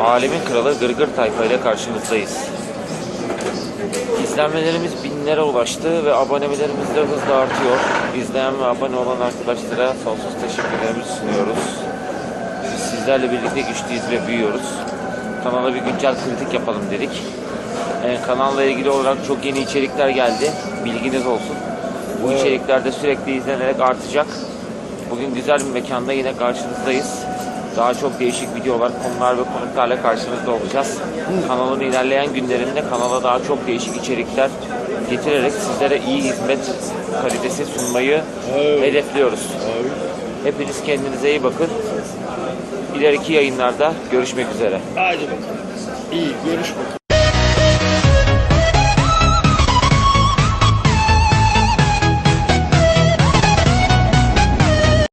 Alemin kralı Gırgır Tayfa ile karşınızdayız. İzlenmelerimiz binlere ulaştı ve abonelerimiz de hızla artıyor. İzleyen ve abone olan arkadaşlara sonsuz teşekkürlerimizi sunuyoruz. Biz sizlerle birlikte güçlüyüz ve büyüyoruz. Kanala bir güncel kritik yapalım dedik. Ee, kanalla ilgili olarak çok yeni içerikler geldi. Bilginiz olsun. Bu içerikler de sürekli izlenerek artacak. Bugün güzel bir mekanda yine karşınızdayız. Daha çok değişik videolar, konular ve konuklarla karşınızda olacağız. Kanalın ilerleyen günlerinde kanala daha çok değişik içerikler getirerek sizlere iyi hizmet kalitesi sunmayı Evet. hedefliyoruz. Abi. Hepiniz kendinize iyi bakın. İleriki yayınlarda görüşmek üzere. Hadi bakalım. İyi görüş bakalım.